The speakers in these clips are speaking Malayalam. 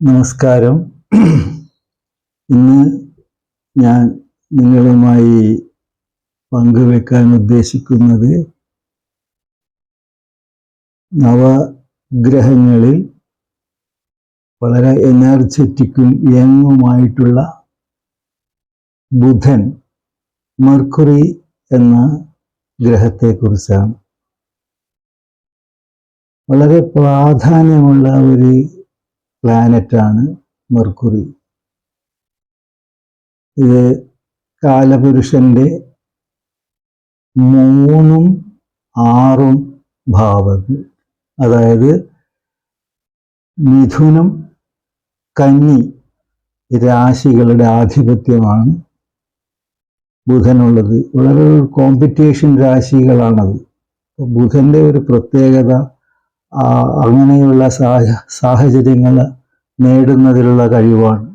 നമസ്കാരം. ഇന്ന് ഞാൻ നിങ്ങളുമായി പങ്കുവെക്കാൻ ഉദ്ദേശിക്കുന്നത് നവഗ്രഹങ്ങളിൽ വളരെ എനർജറ്റിക്കും യങ്ങുമായിട്ടുള്ള ബുധൻ മെർക്കുറി എന്ന ഗ്രഹത്തെക്കുറിച്ചാണ്. വളരെ പ്രാധാന്യമുള്ള ഒരു പ്ലാനറ്റാണ് മെർക്കുറി. ഇത് കാലപുരുഷന്റെ മൂന്നും ആറും ഭാവങ്ങൾ. അതായത് മിഥുനം കന്നി രാശികളുടെ ആധിപത്യമാണ് ബുധനുള്ളത്. വളരെ കോമ്പറ്റീഷൻ രാശികളാണത്. ബുധന്റെ ഒരു പ്രത്യേകത അങ്ങനെയുള്ള സാഹ- സാഹചര്യങ്ങൾ നേടുന്നതിലുള്ള കഴിവാണ്.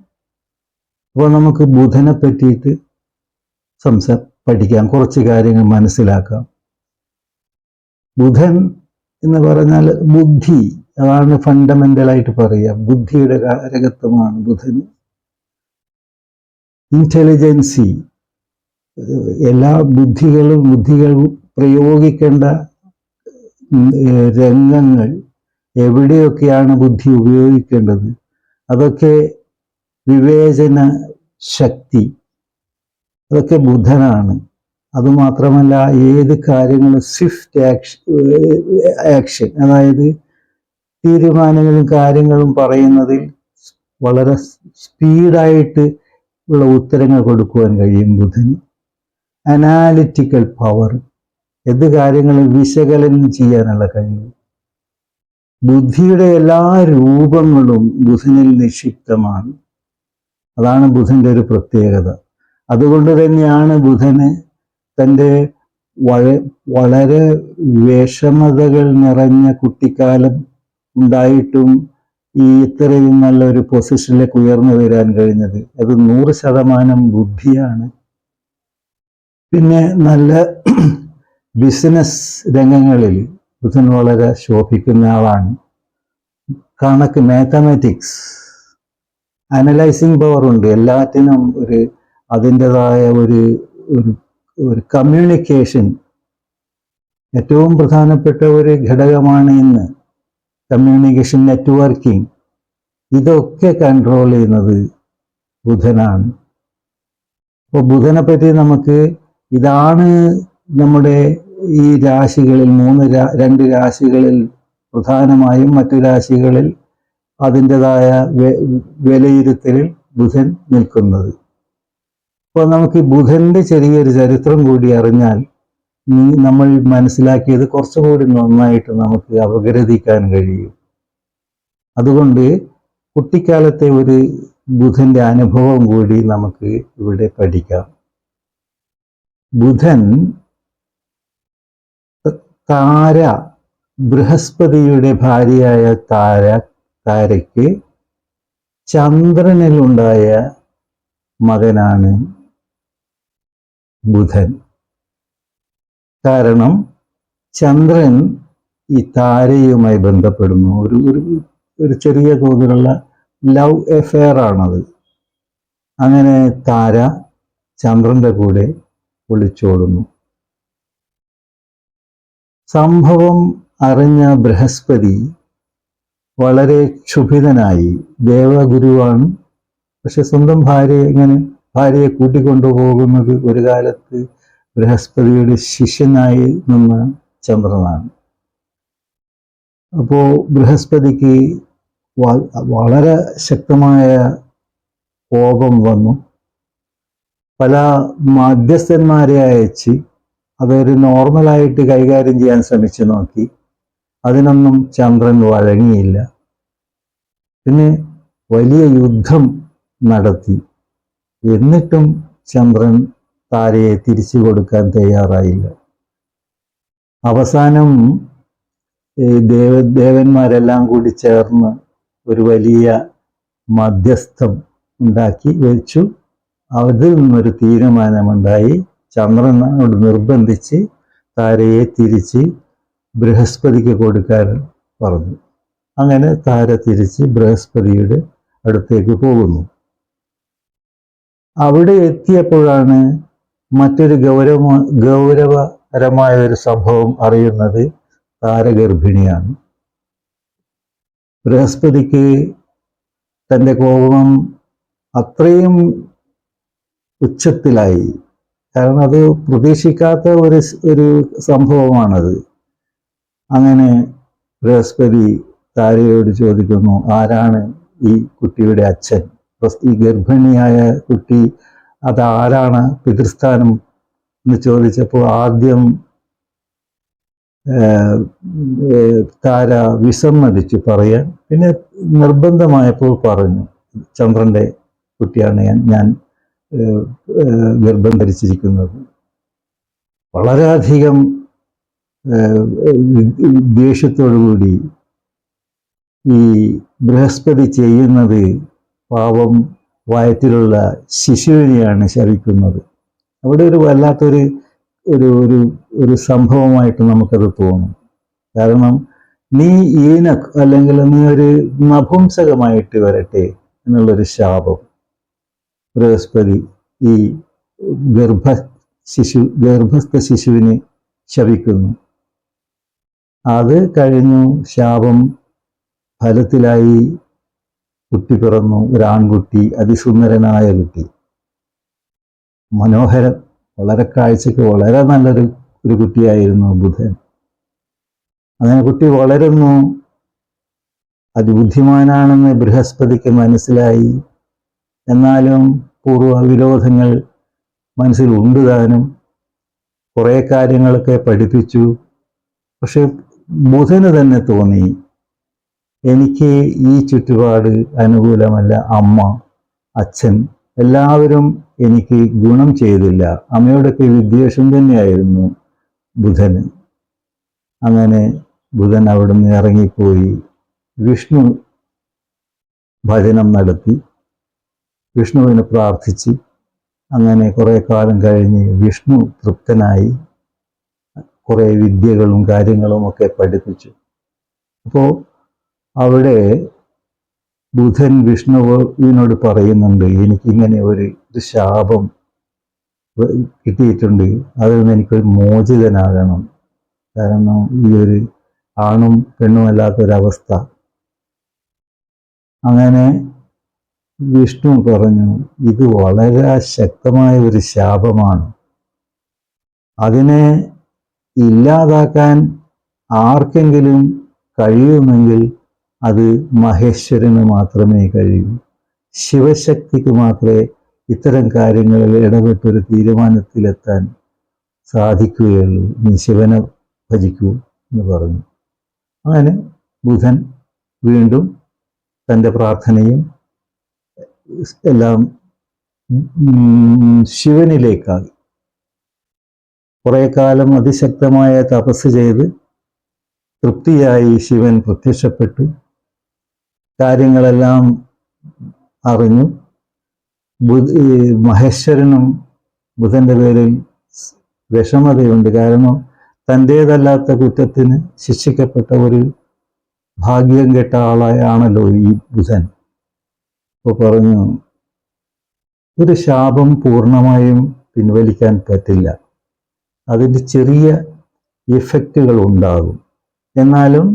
അപ്പോൾ നമുക്ക് ബുധനെ പറ്റിയിട്ട് സംസാ പഠിക്കാം. കുറച്ച് കാര്യങ്ങൾ മനസ്സിലാക്കാം. ബുധൻ എന്ന് പറഞ്ഞാൽ ബുദ്ധി. അതാണ് ഫണ്ടമെന്റലായിട്ട് പറയുക. ബുദ്ധിയുടെ കാരകത്വമാണ് ബുധൻ. ഇന്റലിജൻസി എല്ലാ ബുദ്ധികളും ബുദ്ധികളും പ്രയോഗിക്കേണ്ട രംഗങ്ങൾ എവിടെയൊക്കെയാണ് ബുദ്ധി ഉപയോഗിക്കേണ്ടത്? അതൊക്കെ വിവേചന ശക്തി. അതൊക്കെ ബുധനാണ്. അതുമാത്രമല്ല ഏത് കാര്യങ്ങളും സ്വിഫ്റ്റ് ആക്ഷൻ ആക്ഷൻ അതായത് തീരുമാനങ്ങളും കാര്യങ്ങളും പറയുന്നതിൽ വളരെ സ്പീഡായിട്ട് ഉള്ള ഉത്തരങ്ങൾ കൊടുക്കുവാൻ കഴിയും ബുധന്. അനാലിറ്റിക്കൽ പവർ എന്ത് കാര്യങ്ങളും വിശകലനം ചെയ്യാനുള്ള കഴിവ്. ബുദ്ധിയുടെ എല്ലാ രൂപങ്ങളും ബുധനിൽ നിക്ഷിപ്തമാണ്. അതാണ് ബുധന്റെ ഒരു പ്രത്യേകത. അതുകൊണ്ട് തന്നെയാണ് ബുധന് തന്റെ വള വളരെ വിഷമതകൾ നിറഞ്ഞ കുട്ടിക്കാലം ഉണ്ടായിട്ടും ഈ ഇത്രയും നല്ലൊരു പൊസിഷനിലേക്ക് ഉയർന്നു വരാൻ കഴിഞ്ഞത്. അത് നൂറ് ശതമാനം ബുദ്ധിയാണ്. പിന്നെ നല്ല ബിസിനസ് രംഗങ്ങളിൽ ബുധൻ വളരെ ശോഭിക്കുന്ന ആളാണ്. കണക്ക് മാത്തമാറ്റിക്സ് അനലൈസിങ് പവർ ഉണ്ട്. എല്ലാറ്റിനും ഒരു അതിന്റെതായ ഒരു ഒരു കമ്മ്യൂണിക്കേഷൻ ഏറ്റവും പ്രധാനപ്പെട്ട ഒരു ഘടകമാണ് ഇന്ന് കമ്മ്യൂണിക്കേഷൻ നെറ്റ്വർക്കിംഗ്. ഇതൊക്കെ കൺട്രോൾ ചെയ്യുന്നത് ബുധനാണ് അപ്പോൾ ബുധനെ പറ്റി നമുക്ക് ഇതാണ് നമ്മുടെ ഈ രാശികളിൽ മൂന്ന് രണ്ട് രാശികളിൽ പ്രധാനമായും മറ്റു രാശികളിൽ അതിന്റെതായ വിലയിരുത്തലിൽ ബുധൻ നിൽക്കുന്നത്. അപ്പോൾ നമുക്ക് ബുധന്റെ ചെറിയൊരു ചരിത്രം കൂടി അറിഞ്ഞാൽ നമ്മൾ മനസ്സിലാക്കിയത് കുറച്ചുകൂടി നന്നായിട്ട് നമുക്ക് അപഗ്രഥിക്കാൻ കഴിയും. അതുകൊണ്ട് കുട്ടിക്കാലത്തെ ഒരു ബുധന്റെ അനുഭവം കൂടി നമുക്ക് ഇവിടെ പഠിക്കാം. ബുധൻ താര ബൃഹസ്പതിയുടെ ഭാര്യയായ താര താരയ്ക്ക് ചന്ദ്രനിലുണ്ടായ മകനാണ് ബുധൻ. കാരണം ചന്ദ്രൻ ഈ താരയുമായി ബന്ധപ്പെടുന്നു. ഒരു ഒരു ചെറിയ തോതിലുള്ള ലവ് എഫെയർ ആണത്. അങ്ങനെ താര ചന്ദ്രന്റെ കൂടെ ഒളിച്ചോടുന്നു. സംഭവം അറിഞ്ഞ ബൃഹസ്പതി വളരെ ക്ഷുഭിതനായി ദേവഗുരുവാണ്. പക്ഷെ സ്വന്തം ഭാര്യയെ ഇങ്ങനെ ഭാര്യയെ കൂട്ടിക്കൊണ്ടുപോകുന്നത് ഒരു കാലത്ത് ബൃഹസ്പതിയുടെ ശിഷ്യനായി നിന്ന ചന്ദ്രനാണ്. അപ്പോൾ ബൃഹസ്പതിക്ക് വളരെ ശക്തമായ കോപം വന്നു. പല മാധ്യസ്ഥന്മാരെ അയച്ച് അതൊരു നോർമലായിട്ട് കൈകാര്യം ചെയ്യാൻ ശ്രമിച്ചു നോക്കി. അതിനൊന്നും ചന്ദ്രൻ വഴങ്ങിയില്ല. പിന്നെ വലിയ യുദ്ധം നടത്തി. എന്നിട്ടും ചന്ദ്രൻ താരയെ തിരിച്ചു കൊടുക്കാൻ തയ്യാറായില്ല. അവസാനം ദേവ ദേവന്മാരെല്ലാം കൂടി ചേർന്ന് ഒരു വലിയ മധ്യസ്ഥം ഉണ്ടാക്കി വെച്ചു. അതിൽ നിന്നൊരു തീരുമാനമുണ്ടായി. ചന്ദ്രനോട് നിർബന്ധിച്ച് താരയെ തിരിച്ച് ബൃഹസ്പതിക്ക് കൊടുക്കാൻ പറഞ്ഞു. അങ്ങനെ താര തിരിച്ച് ബൃഹസ്പതിയുടെ അടുത്തേക്ക് പോകുന്നു. അവിടെ എത്തിയപ്പോഴാണ് മറ്റൊരു ഗൗരവ ഗൗരവകരമായ ഒരു സംഭവം അറിയുന്നത് താരഗർഭിണിയാണ്. ബൃഹസ്പതിക്ക് തന്റെ കോപം അത്രയും ഉച്ചത്തിലായി. കാരണം അത് പ്രതീക്ഷിക്കാത്ത ഒരു ഒരു സംഭവമാണത്. അങ്ങനെ ബൃഹസ്പതി താരയോട് ചോദിക്കുന്നു ആരാണ് ഈ കുട്ടിയുടെ അച്ഛൻ? ഈ ഗർഭിണിയായ കുട്ടി അതാരാണ് പിതൃസ്ഥാനം? എന്ന് ചോദിച്ചപ്പോൾ ആദ്യം താര വിസമ്മതിച്ചു പറയാൻ. പിന്നെ നിർബന്ധമായപ്പോൾ പറഞ്ഞു ചന്ദ്രന്റെ കുട്ടിയാണ് ഞാൻ ഗർഭം വളരെയധികം ദേഷ്യത്തോടുകൂടി ഈ ബൃഹസ്പതി ചെയ്യുന്നത് പാവം വയറ്റിലുള്ള ശിശുവിനെയാണ് ശവിക്കുന്നത്. അവിടെ ഒരു വല്ലാത്തൊരു ഒരു ഒരു ഒരു സംഭവമായിട്ട് നമുക്കത് തോന്നും. കാരണം നീ ഈന അല്ലെങ്കിൽ നീ ഒരു നപുംസകമായിട്ട് വരട്ടെ എന്നുള്ളൊരു ശാപം. ബൃഹസ്പതി ഈ ഗർഭ ശിശു ഗർഭസ്ഥ ശിശുവിനെ ശപിക്കുന്നു. അത് കഴിഞ്ഞു ശാപം ഫലത്തിലായി കുട്ടി പിറന്നു. ഒരു ആൺകുട്ടി അതിസുന്ദരനായ കുട്ടി. മനോഹരൻ വളരെ കാഴ്ചക്ക് വളരെ നല്ലൊരു ഒരു കുട്ടിയായിരുന്നു ബുധൻ. അങ്ങനെ കുട്ടി വളരുന്നു. അതിബുദ്ധിമാനാണെന്ന് ബൃഹസ്പതിക്ക് മനസ്സിലായി. എന്നാലും പൂർവ വിരോധങ്ങൾ മനസ്സിൽ ഉണ്ട് താനും. കുറേ കാര്യങ്ങളൊക്കെ പഠിപ്പിച്ചു. പക്ഷെ ബുധന് തന്നെ തോന്നി എനിക്ക് ഈ ചുറ്റുപാട് അനുകൂലമല്ല അമ്മ അച്ഛൻ എല്ലാവരും എനിക്ക് ഗുണം ചെയ്തില്ല. അമ്മയോടൊക്കെ വിദ്വേഷം തന്നെയായിരുന്നു ബുധന്. അങ്ങനെ ബുധൻ അവിടുന്ന് ഇറങ്ങിപ്പോയി. വിഷ്ണു ഭജനം നടത്തി. വിഷ്ണുവിന് പ്രാർത്ഥിച്ച് അങ്ങനെ കുറേ കാലം കഴിഞ്ഞ് വിഷ്ണു തൃപ്തനായി കുറേ വിദ്യകളും കാര്യങ്ങളും ഒക്കെ പഠിപ്പിച്ചു. അപ്പോൾ അവിടെ ബുധൻ വിഷ്ണുവിനോട് പറയുന്നുണ്ട് എനിക്കിങ്ങനെ ഒരു ശാപം കിട്ടിയിട്ടുണ്ട്. അതിൽ നിന്ന് എനിക്കൊരു മോചിതനാകണം. കാരണം ഈ ഒരു ആണും പെണ്ണുമല്ലാത്തൊരവസ്ഥ അങ്ങനെ വിഷ്ണു പറഞ്ഞു ഇത് വളരെ ശക്തമായ ഒരു ശാപമാണ്. അതിനെ ഇല്ലാതാക്കാൻ ആർക്കെങ്കിലും കഴിയുമെങ്കിൽ അത് മഹേശ്വരന് മാത്രമേ കഴിയൂ. ശിവശക്തിക്ക് മാത്രമേ ഇത്തരം കാര്യങ്ങളിൽ ഇടപെട്ടൊരു തീരുമാനത്തിലെത്താൻ സാധിക്കുകയുള്ളൂ. നീ ശിവനെ ഭജിക്കൂ എന്ന് പറഞ്ഞു. അങ്ങനെ ബുധൻ വീണ്ടും തന്റെ പ്രാർത്ഥനയും എല്ലാം ശിവനിലേക്കാകി കുറെ കാലം അതിശക്തമായ തപസ് ചെയ്ത് തൃപ്തിയായി ശിവൻ പ്രത്യക്ഷപ്പെട്ടു. കാര്യങ്ങളെല്ലാം അറിഞ്ഞു. മഹേശ്വരനും ബുധന്റെ പേരിൽ വിഷമതയുണ്ട്. കാരണം തന്റേതല്ലാത്ത കുറ്റത്തിന് ശിക്ഷിക്കപ്പെട്ട ഒരു ഭാഗ്യം കെട്ട ആളായാണല്ലോ ഈ ബുധൻ. അപ്പോൾ പറഞ്ഞു ഒരു ശാപം പൂർണമായും പിൻവലിക്കാൻ പറ്റില്ല. അതിന്റെ ചെറിയ ഇഫക്റ്റുകൾ ഉണ്ടാകും. എന്നാലും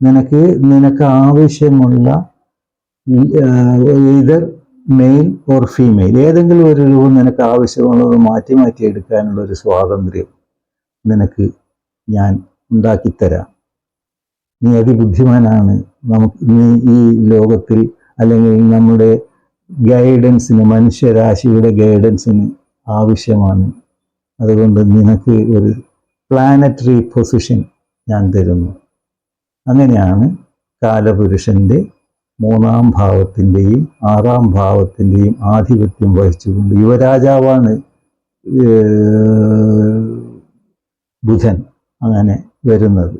നിനക്ക് നിനക്ക് ആവശ്യമുള്ള ഇതർ മെയിൽ ഓർ ഫീമെയിൽ ഏതെങ്കിലും ഒരു രൂപം നിനക്ക് ആവശ്യമുള്ളത് മാറ്റി മാറ്റി എടുക്കാനുള്ള ഒരു സ്വാതന്ത്ര്യം നിനക്ക് ഞാൻ ഉണ്ടാക്കിത്തരാം. നീ അതിബുദ്ധിമാനാണ്. നമുക്ക് നീ ഈ ലോകത്തിൽ അല്ലെങ്കിൽ നമ്മുടെ ഗൈഡൻസിന് മനുഷ്യരാശിയുടെ ഗൈഡൻസിന് ആവശ്യമാണ്. അതുകൊണ്ട് നിനക്ക് ഒരു പ്ലാനറ്ററി പൊസിഷൻ ഞാൻ തരുന്നു. അങ്ങനെയാണ് കാലപുരുഷന്റെ മൂന്നാം ഭാവത്തിന്റെയും ആറാം ഭാവത്തിന്റെയും ആധിപത്യം വഹിച്ചുകൊണ്ട് യുവരാജാവാണ് ബുധൻ അങ്ങനെ വരുന്നത്.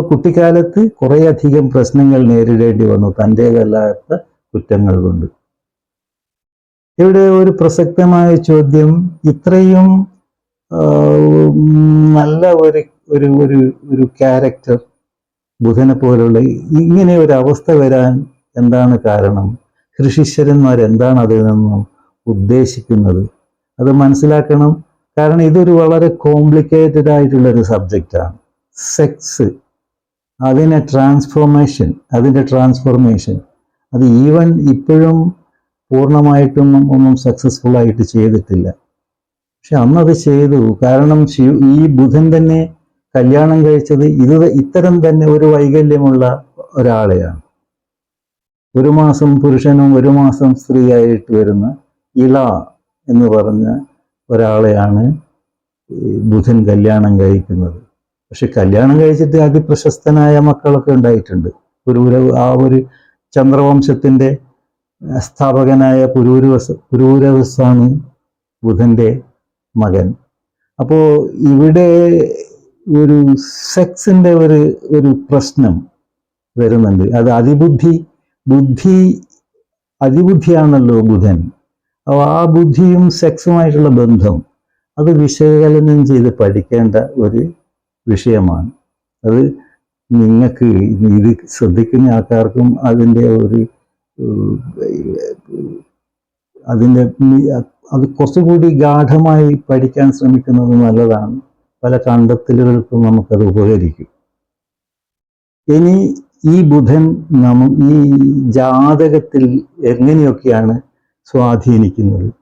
അപ്പോൾ കുട്ടിക്കാലത്ത് കുറേയധികം പ്രശ്നങ്ങൾ നേരിടേണ്ടി വന്നു. തന്റേതല്ലാത്ത കുറ്റങ്ങൾ കൊണ്ട്. ഇവിടെ ഒരു പ്രസക്തമായ ചോദ്യം. ഇത്രയും നല്ല ഒരു ഒരു ഒരു ഒരു ക്യാരക്ടർ ബുധനെ പോലുള്ള ഇങ്ങനെ ഒരു അവസ്ഥ വരാൻ എന്താണ് കാരണം? ഋഷീശ്വരന്മാർ എന്താണ് അതിൽ നിന്നും ഉദ്ദേശിക്കുന്നത്? അത് മനസ്സിലാക്കണം. കാരണം ഇതൊരു വളരെ കോംപ്ലിക്കേറ്റഡ് ആയിട്ടുള്ള ഒരു സബ്ജക്റ്റാണ് സെക്സ് അതിനെ ട്രാൻസ്ഫോർമേഷൻ അതിന്റെ ട്രാൻസ്ഫോർമേഷൻ അത് ഈവൻ ഇപ്പോഴും പൂർണമായിട്ടും ഒന്നും സക്സസ്ഫുൾ ആയിട്ട് ചെയ്തിട്ടില്ല. പക്ഷെ അന്നത് ചെയ്തു. കാരണം ശിവ ഈ ബുധൻ തന്നെ കല്യാണം കഴിച്ചത് ഇത് ഇത്തരം തന്നെ ഒരു വൈകല്യമുള്ള ഒരാളെയാണ്. ഒരു മാസം പുരുഷനും ഒരു മാസം സ്ത്രീയായിട്ട് വരുന്ന ഇള എന്ന് പറഞ്ഞ ഒരാളെയാണ് ബുധൻ കല്യാണം കഴിക്കുന്നത്. പക്ഷെ കല്യാണം കഴിച്ചിട്ട് അതിപ്രശസ്തനായ മക്കളൊക്കെ ഉണ്ടായിട്ടുണ്ട്. പുരൂര ആ ഒരു ചന്ദ്രവംശത്തിന്റെ സ്ഥാപകനായ പുരൂരവസ് പുരൂരവസാണ് ബുധന്റെ മകൻ. അപ്പോൾ ഇവിടെ ഒരു സെക്സിന്റെ ഒരു ഒരു പ്രശ്നം വരുന്നുണ്ട്. അത് അതിബുദ്ധി ബുദ്ധി അതിബുദ്ധിയാണല്ലോ ബുധൻ. അപ്പോൾ ആ ബുദ്ധിയും സെക്സുമായിട്ടുള്ള ബന്ധം. അത് വിശകലനം ചെയ്ത് പഠിക്കേണ്ട ഒരു വിഷയമാണ്. അത് നിങ്ങൾക്ക് ഇത് ശ്രദ്ധിക്കുന്ന ആൾക്കാർക്കും അതിന്റെ ഒരു അതിന്റെ അത് കുറച്ചുകൂടി ഗാഠമായി പഠിക്കാൻ ശ്രമിക്കുന്നത് നല്ലതാണ്. പല കണ്ടെത്തലുകൾക്കും നമുക്കത് ഉപകരിക്കും. ഇനി ഈ ബുധൻ നമ്മ ഈ ജാതകത്തിൽ എങ്ങനെയൊക്കെയാണ് സ്വാധീനിക്കുന്നത്?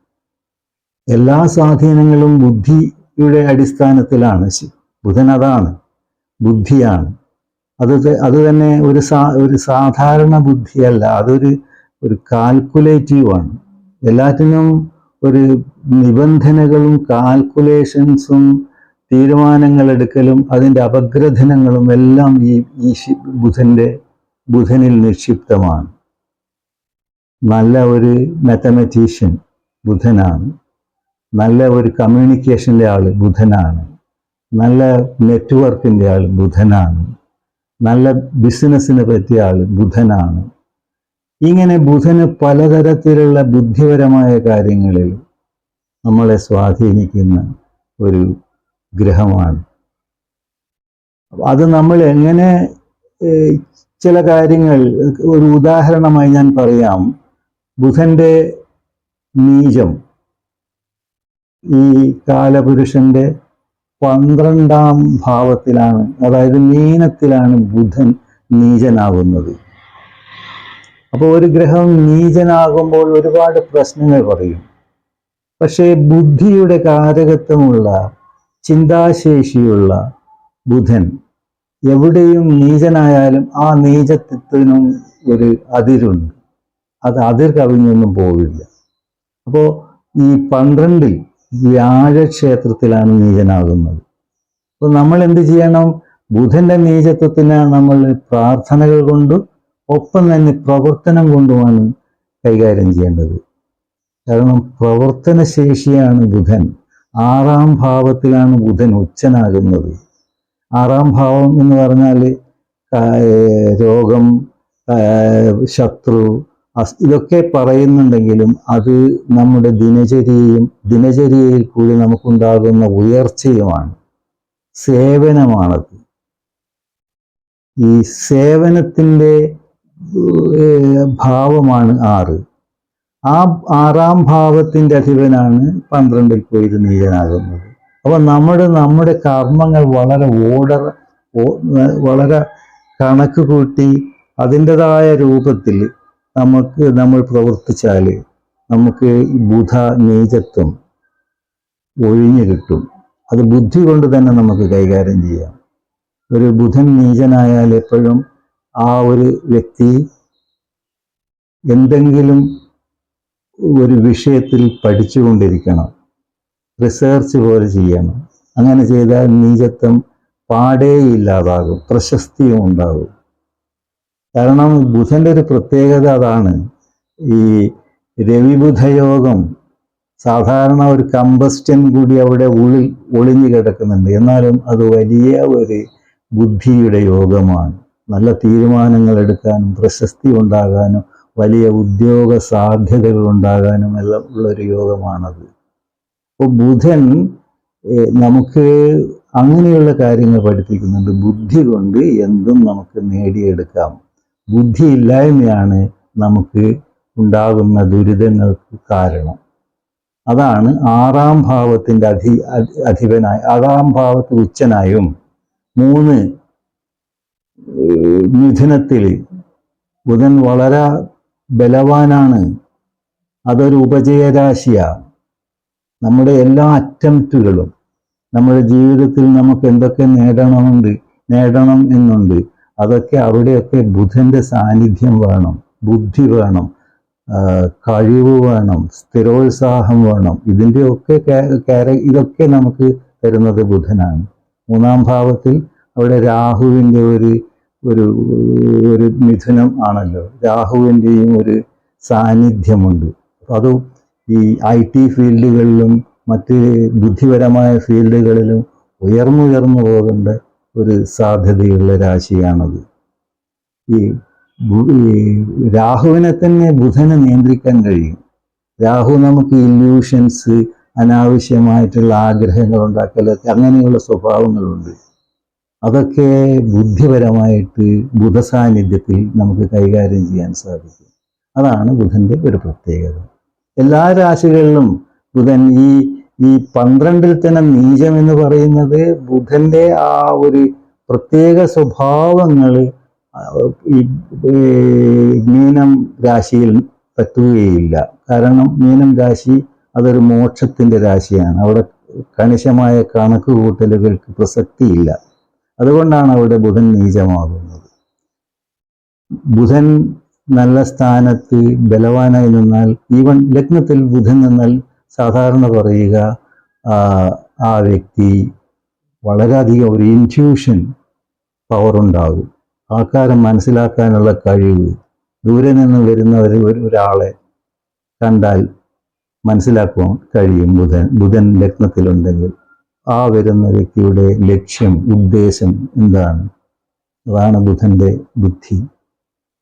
എല്ലാ സ്വാധീനങ്ങളും ബുദ്ധിയുടെ അടിസ്ഥാനത്തിലാണ് ശി- ബുധൻ അതാണ് ബുദ്ധിയാണ്. അത് അത് തന്നെ ഒരു സാ ഒരു സാധാരണ ബുദ്ധിയല്ല അതൊരു ഒരു കാൽക്കുലേറ്റീവാണ്. എല്ലാറ്റിനും ഒരു നിബന്ധനകളും കാൽക്കുലേഷൻസും തീരുമാനങ്ങൾ എടുക്കലും അതിന്റെ അപഗ്രഥനങ്ങളും എല്ലാം ഈ ഈ ബുധന്റെ ബുധനിൽ നിക്ഷിപ്തമാണ്. നല്ല ഒരു മാത്തമാറ്റീഷ്യൻ ബുധനാണ്. നല്ല ഒരു കമ്മ്യൂണിക്കേഷന്റെ ആൾ ബുധനാണ്. നല്ല നെറ്റ്വർക്കിന്റെ ആൾ ബുധനാണ്. നല്ല ബിസിനസ്സിനെ പറ്റിയ ആൾ ബുധനാണ്. ഇങ്ങനെ ബുധന് പലതരത്തിലുള്ള ബുദ്ധിപരമായ കാര്യങ്ങളിൽ നമ്മളെ സ്വാധീനിക്കുന്ന ഒരു ഗ്രഹമാണ്. അത് നമ്മൾ എങ്ങനെ ചില കാര്യങ്ങൾ ഒരു ഉദാഹരണമായി ഞാൻ പറയാം. ബുധന്റെ നീചം ഈ കാലപുരുഷന്റെ പന്ത്രണ്ടാം ഭാവത്തിലാണ് അതായത് മീനത്തിലാണ് ബുധൻ നീചനാകുന്നത്. അപ്പോൾ ഒരു ഗ്രഹം നീചനാകുമ്പോൾ ഒരുപാട് പ്രശ്നങ്ങൾ പറയും. പക്ഷേ ബുദ്ധിയുടെ കാരകത്വമുള്ള ചിന്താശേഷിയുള്ള ബുധൻ എവിടെയും നീചനായാലും ആ നീചത്വത്തിനും ഒരു അതിരുണ്ട്. അത് അതിർ കവിഞ്ഞൊന്നും പോവില്ല. അപ്പോൾ ഈ പന്ത്രണ്ടിൽ വ്യാഴക്ഷേത്രത്തിലാണ് നീചനാകുന്നത്. അപ്പോൾ നമ്മൾ എന്ത് ചെയ്യണം? ബുധന്റെ നീചത്വത്തിന് നമ്മൾ പ്രാർത്ഥനകൾ കൊണ്ട് ഒപ്പം തന്നെ പ്രവർത്തനം കൊണ്ടുമാണ് കൈകാര്യം ചെയ്യേണ്ടത്. കാരണം പ്രവർത്തന ശേഷിയാണ് ബുധൻ. ആറാം ഭാവത്തിലാണ് ബുധൻ ഉച്ചനാകുന്നത്. ആറാം ഭാവം എന്ന് പറഞ്ഞാൽ രോഗം ശത്രു ഇതൊക്കെ പറയുന്നുണ്ടെങ്കിലും അത് നമ്മുടെ ദിനചര്യയും ദിനചര്യയിൽ കൂടി നമുക്കുണ്ടാകുന്ന ഉയർച്ചയുമാണ്. സേവനമാണത്. ഈ സേവനത്തിന്റെ ഭാവമാണ് ആറ്. ആ ആറാം ഭാവത്തിന്റെ അധിപനാണ് പന്ത്രണ്ടിൽ പോയി നീചനാകുന്നത്. അപ്പോൾ നമ്മുടെ നമ്മുടെ കർമ്മങ്ങൾ വളരെ ഓർഡർ വളരെ കണക്ക് കൂട്ടി അതിന്റെതായ രൂപത്തിൽ നമുക്ക് നമ്മൾ പ്രവർത്തിച്ചാൽ നമുക്ക് ബുധ നീചത്വം ഒഴിഞ്ഞു കിട്ടും. അത് ബുദ്ധി കൊണ്ട് തന്നെ നമുക്ക് കൈകാര്യം ചെയ്യാം. ഒരു ബുധൻ നീചനായാൽ എപ്പോഴും ആ ഒരു വ്യക്തി എന്തെങ്കിലും ഒരു വിഷയത്തിൽ പഠിച്ചുകൊണ്ടിരിക്കണം. റിസേർച്ച് പോലെ ചെയ്യണം. അങ്ങനെ ചെയ്താൽ നീചത്വം പാടേ ഇല്ലാതാകും. പ്രശസ്തിയും ഉണ്ടാകും. കാരണം ബുധന്റെ ഒരു പ്രത്യേകത അതാണ്. ഈ രവിബുധയോഗം സാധാരണ ഒരു കമ്പസ്റ്റൻ കൂടി അവിടെ ഉള്ളിൽ ഒളിഞ്ഞു കിടക്കുന്നുണ്ട്. എന്നാലും അത് വലിയ ഒരു ബുദ്ധിയുടെ യോഗമാണ്. നല്ല തീരുമാനങ്ങൾ എടുക്കാനും പ്രശസ്തി ഉണ്ടാകാനും വലിയ ഉദ്യോഗ സാധ്യതകൾ ഉണ്ടാകാനും എല്ലാം ഉള്ളൊരു യോഗമാണത്. അപ്പോൾ ബുധൻ നമുക്ക് അങ്ങനെയുള്ള കാര്യങ്ങൾ പഠിപ്പിക്കുന്നുണ്ട്. ബുദ്ധി കൊണ്ട് എന്തും നമുക്ക് നേടിയെടുക്കാം. ബുദ്ധി ഇല്ലായ്മയാണ് നമുക്ക് ഉണ്ടാകുന്ന ദുരിതങ്ങൾക്ക് കാരണം. അതാണ് ആറാം ഭാവത്തിന്റെ അധി അധി- അധിപനായി ആറാം ഭാവത്ത് ഉച്ചനായും മൂന്ന് മിഥുനത്തിൽ ബുധൻ വളരെ ബലവാനാണ്. അതൊരു ഉപജയരാശിയാണ് നമ്മുടെ എല്ലാ അറ്റംപ്റ്റുകളും നമ്മുടെ ജീവിതത്തിൽ നമുക്ക് എന്തൊക്കെ നേടണമെന്നുണ്ട് നേടണം എന്നുണ്ട് അതൊക്കെ അവിടെയൊക്കെ ബുധന്റെ സാന്നിധ്യം വേണം ബുദ്ധി വേണം കഴിവ് വേണം സ്ഥിരോത്സാഹം വേണം. ഇതിന്റെയൊക്കെ കാ- കാര- ഇതൊക്കെ നമുക്ക് തരുന്നത് ബുധനാണ്. മൂന്നാം ഭാവത്തിൽ അവിടെ രാഹുവിന്റെ ഒരു ഒരു ഒരു മിഥുനം ആണല്ലോ. രാഹുവിന്റെയും ഒരു സാന്നിധ്യമുണ്ട്. അത് ഈ ഐ ടി ഫീൽഡുകളിലും മറ്റ് ബുദ്ധിപരമായ ഫീൽഡുകളിലും ഉയർന്നുയർന്നു പോകേണ്ട ഒരു സാധ്യതയുള്ള രാശിയാണത്. ഈ രാഹുവിനെ തന്നെ ബുധനെ നിയന്ത്രിക്കാൻ കഴിയും. രാഹു നമുക്ക് ഇല്യൂഷൻസ് അനാവശ്യമായിട്ടുള്ള ആഗ്രഹങ്ങൾ ഉണ്ടാക്കലൊക്കെ അങ്ങനെയുള്ള സ്വഭാവങ്ങളുണ്ട്. അതൊക്കെ ബുദ്ധിപരമായിട്ട് ബുധസാന്നിധ്യത്തിൽ നമുക്ക് കൈകാര്യം ചെയ്യാൻ സാധിക്കും. അതാണ് ബുധന്റെ ഒരു പ്രത്യേകത. എല്ലാ രാശികളിലും ബുധൻ ഈ ഈ പന്ത്രണ്ടിൽ തന്നെ നീചം എന്ന് പറയുന്നത് ബുധന്റെ ആ ഒരു പ്രത്യേക സ്വഭാവങ്ങൾ ഈ മീനം രാശിയിൽ പറ്റുകയില്ല കാരണം മീനം രാശി അതൊരു മോക്ഷത്തിന്റെ രാശിയാണ്. അവിടെ കണിശമായ കണക്ക് കൂട്ടലുകൾക്ക് പ്രസക്തിയില്ല. അതുകൊണ്ടാണ് അവിടെ ബുധൻ നീചമാകുന്നത്. ബുധൻ നല്ല സ്ഥാനത്ത് ബലവാനായി നിന്നാൽ ഈവൻ ലഗ്നത്തിൽ ബുധൻ നിന്നാൽ സാധാരണ പറയുക ആ, വ്യക്തി വളരെയധികം ഒരു ഇന്റ്യൂഷൻ പവർ ഉണ്ടാകും. ആൾക്കാരെ മനസ്സിലാക്കാനുള്ള കഴിവ് ദൂരെ നിന്ന് വരുന്ന ഒരു- ഒരാളെ കണ്ടാൽ മനസ്സിലാക്കുവാൻ കഴിയും ബുധൻ. ബുധൻ ലഗ്നത്തിലുണ്ടെങ്കിൽ ആ വരുന്ന വ്യക്തിയുടെ ലക്ഷ്യം ഉദ്ദേശം എന്താണ്? അതാണ് ബുധന്റെ ബുദ്ധി.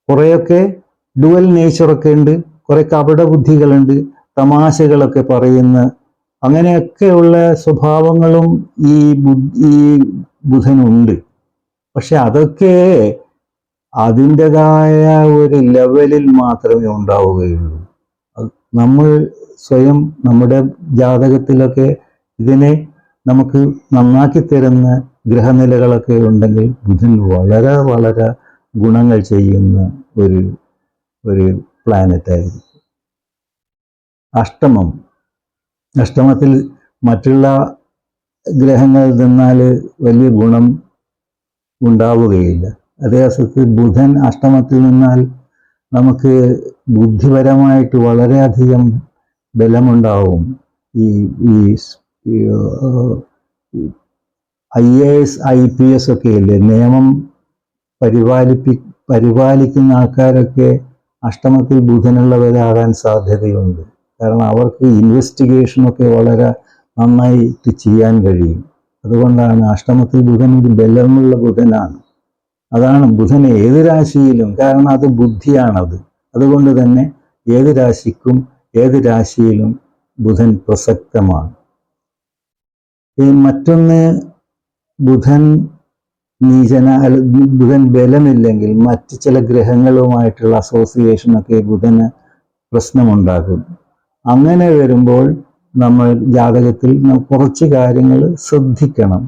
കുറേയൊക്കെ ഡുവൽ നേച്ചറൊക്കെ ഉണ്ട് കുറേ കപട ബുദ്ധികളുണ്ട് തമാശകളൊക്കെ പറയുന്ന അങ്ങനെയൊക്കെയുള്ള സ്വഭാവങ്ങളും ഈ ഈ ബുധനുണ്ട്. പക്ഷെ അതൊക്കെ അതിന്റെതായ ഒരു ലെവലിൽ മാത്രമേ ഉണ്ടാവുകയുള്ളൂ. നമ്മൾ സ്വയം നമ്മുടെ ജാതകത്തിലൊക്കെ ഇതിനെ നമുക്ക് നന്നാക്കി തരുന്ന ഗ്രഹനിലകളൊക്കെ ഉണ്ടെങ്കിൽ ബുധൻ വളരെ വളരെ ഗുണങ്ങൾ ചെയ്യുന്ന ഒരു ഒരു പ്ലാനറ്റ് ആയിരിക്കും. അഷ്ടമം. അഷ്ടമത്തിൽ മറ്റുള്ള ഗ്രഹങ്ങൾ നിന്നാൽ വലിയ ഗുണം ഉണ്ടാവുകയില്ല. അതേ അസത്ത് ബുധൻ അഷ്ടമത്തിൽ നിന്നാൽ നമുക്ക് ബുദ്ധിപരമായിട്ട് വളരെയധികം ബലമുണ്ടാവും. ഈ ഈ I A S I P S ഒക്കെ ഇല്ലേ? നിയമം പരിപാലിപ്പി പരിപാലിക്കുന്ന ആൾക്കാരൊക്കെ അഷ്ടമത്തിൽ ബുധനുള്ളവരാകാൻ സാധ്യതയുണ്ട്. കാരണം അവർക്ക് ഇൻവെസ്റ്റിഗേഷനൊക്കെ വളരെ നന്നായിട്ട് ചെയ്യാൻ കഴിയും. അതുകൊണ്ടാണ് അഷ്ടമത്തിൽ ബുധൻ ഒരു ബലമുള്ള ബുധനാണ്. അതാണ് ബുധൻ ഏത് രാശിയിലും കാരണം അത് ബുദ്ധിയാണത്. അതുകൊണ്ട് തന്നെ ഏത് രാശിക്കും ഏത് രാശിയിലും ബുധൻ പ്രസക്തമാണ്. ഈ മറ്റൊന്ന് ബുധൻ നീചന ബുധൻ ബലമില്ലെങ്കിൽ മറ്റ് ചില ഗ്രഹങ്ങളുമായിട്ടുള്ള അസോസിയേഷനൊക്കെ ബുധന് പ്രശ്നമുണ്ടാക്കും. അങ്ങനെ വരുമ്പോൾ നമ്മൾ ജാതകത്തിൽ കുറച്ച് കാര്യങ്ങൾ ശ്രദ്ധിക്കണം.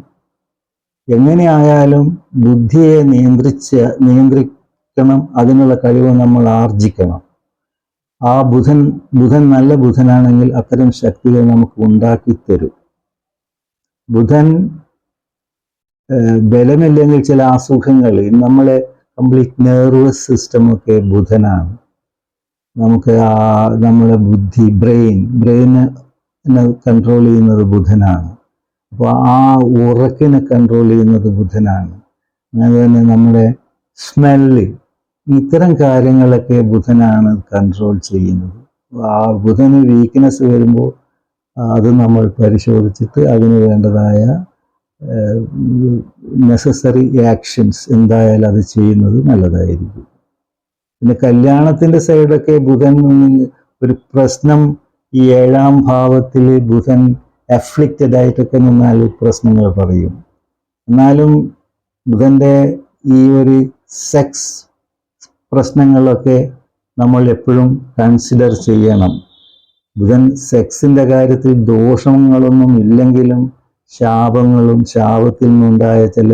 എങ്ങനെയായാലും ബുദ്ധിയെ നിയന്ത്രിച്ച് നിയന്ത്രിക്കണം അതിനുള്ള കഴിവ് നമ്മൾ ആർജിക്കണം. ആ ബുധൻ ബുധൻ നല്ല ബുധനാണെങ്കിൽ അത്തരം ശക്തികൾ നമുക്ക് ഉണ്ടാക്കി തരും. ബുധൻ ബലമില്ലെങ്കിൽ ചില അസുഖങ്ങൾ നമ്മളെ കംപ്ലീറ്റ് നെർവസ് സിസ്റ്റമൊക്കെ ബുധനാണ്. നമുക്ക് ആ നമ്മുടെ ബുദ്ധി ബ്രെയിൻ ബ്രെയിന് കൺട്രോൾ ചെയ്യുന്നത് ബുധനാണ്. അപ്പോൾ ആ ഉറക്കിനെ കൺട്രോൾ ചെയ്യുന്നത് ബുധനാണ്. അങ്ങനെ തന്നെ നമ്മുടെ സ്മെല്ല് ഇത്തരം കാര്യങ്ങളൊക്കെ ബുധനാണ് കൺട്രോൾ ചെയ്യുന്നത്. ആ ബുധന് വീക്ക്നെസ് വരുമ്പോൾ അത് നമ്മൾ പരിശോധിച്ചിട്ട് അതിന് വേണ്ടതായ നെസസറി ആക്ഷൻസ് എന്തായാലും അത് ചെയ്യുന്നത് നല്ലതായിരിക്കും. പിന്നെ കല്യാണത്തിന്റെ സൈഡൊക്കെ ബുധൻ ഒരു പ്രശ്നം ഈ ഏഴാം ഭാവത്തിൽ ബുധൻ അഫ്ലിക്റ്റഡ് ആയിട്ടൊക്കെ നിന്നാൽ പ്രശ്നങ്ങൾ പറയും. എന്നാലും ബുധന്റെ ഈ ഒരു സെക്സ് പ്രശ്നങ്ങളൊക്കെ നമ്മൾ എപ്പോഴും കൺസിഡർ ചെയ്യണം. ബുധൻ സെക്സിന്റെ കാര്യത്തിൽ ദോഷങ്ങളൊന്നും ഇല്ലെങ്കിലും ശാപങ്ങളും ശാപത്തിൽ നിന്നുണ്ടായ ചില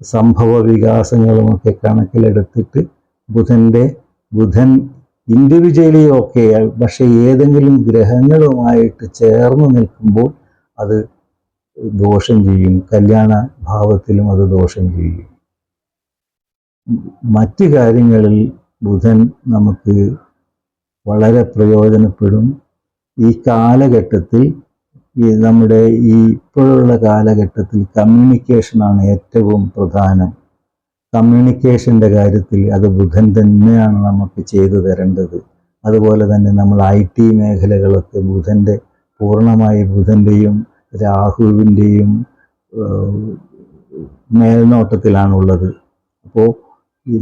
സംഭവ വികാസങ്ങളുമൊക്കെ കണക്കിലെടുത്തിട്ട് ബുധന്റെ ബുധൻ ഇൻഡിവിജ്വലി ഓക്കെ പക്ഷെ ഏതെങ്കിലും ഗ്രഹങ്ങളുമായിട്ട് ചേർന്ന് നിൽക്കുമ്പോൾ അത് ദോഷം ചെയ്യും. കല്യാണ ഭാവത്തിലും അത് ദോഷം ചെയ്യും. മറ്റ് കാര്യങ്ങളിൽ ബുധൻ നമുക്ക് വളരെ പ്രയോജനപ്പെടും. ഈ കാലഘട്ടത്തിൽ ഈ നമ്മുടെ ഈ ഇപ്പോഴുള്ള കാലഘട്ടത്തിൽ കമ്മ്യൂണിക്കേഷനാണ് ഏറ്റവും പ്രധാനം. കമ്മ്യൂണിക്കേഷന്റെ കാര്യത്തിൽ അത് ബുധൻ തന്നെയാണ് നമുക്ക് ചെയ്തു തരേണ്ടത്. അതുപോലെ തന്നെ നമ്മൾ ഐ ടി മേഖലകളൊക്കെ ബുധന്റെ പൂർണമായി ബുധന്റെയും രാഹുവിന്റെയും മേൽനോട്ടത്തിലാണുള്ളത്. അപ്പോൾ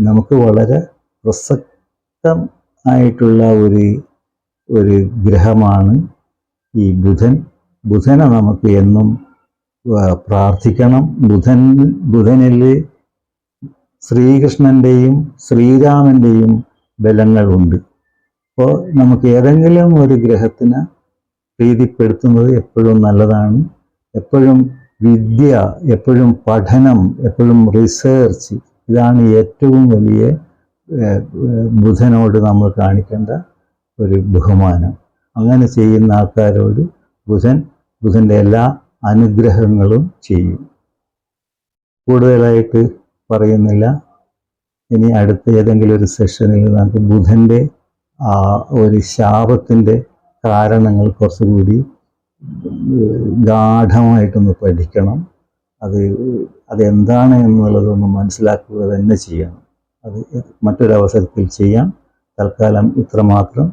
നമുക്ക് വളരെ പ്രസക്തം ആയിട്ടുള്ള ഒരു ഒരു ഗ്രഹമാണ് ഈ ബുധൻ. ബുധനെ നമുക്ക് എന്നും പ്രാർത്ഥിക്കണം. ബുധൻ ബുധനിൽ ശ്രീകൃഷ്ണന്റെയും ശ്രീരാമന്റെയും ബലങ്ങളുണ്ട് അപ്പോൾ നമുക്ക് ഏതെങ്കിലും ഒരു ഗ്രഹത്തിന് പ്രീതിപ്പെടുത്തുന്നത് എപ്പോഴും നല്ലതാണ്. എപ്പോഴും വിദ്യ എപ്പോഴും പഠനം എപ്പോഴും റിസേർച്ച് ഇതാണ് ഏറ്റവും വലിയ ബുധനോട് നമ്മൾ കാണിക്കേണ്ട ഒരു ബഹുമാനം. അങ്ങനെ ചെയ്യുന്ന ആൾക്കാരോട് ബുധൻ ബുധന്റെ എല്ലാ അനുഗ്രഹങ്ങളും ചെയ്യും. കൂടുതലായിട്ട് പറയുന്നില്ല. ഇനി അടുത്ത ഏതെങ്കിലും ഒരു സെഷനിൽ നമുക്ക് ബുധന്റെ ആ ഒരു ശാപത്തിന്റെ കാരണങ്ങൾ കുറച്ചുകൂടി ഗാഠമായിട്ടൊന്ന് പഠിക്കണം. അത് അതെന്താണ് എന്നുള്ളതൊന്ന് മനസ്സിലാക്കുക തന്നെ ചെയ്യണം. അത് മറ്റൊരവസരത്തിൽ ചെയ്യാം. തൽക്കാലം ഇത്രമാത്രം.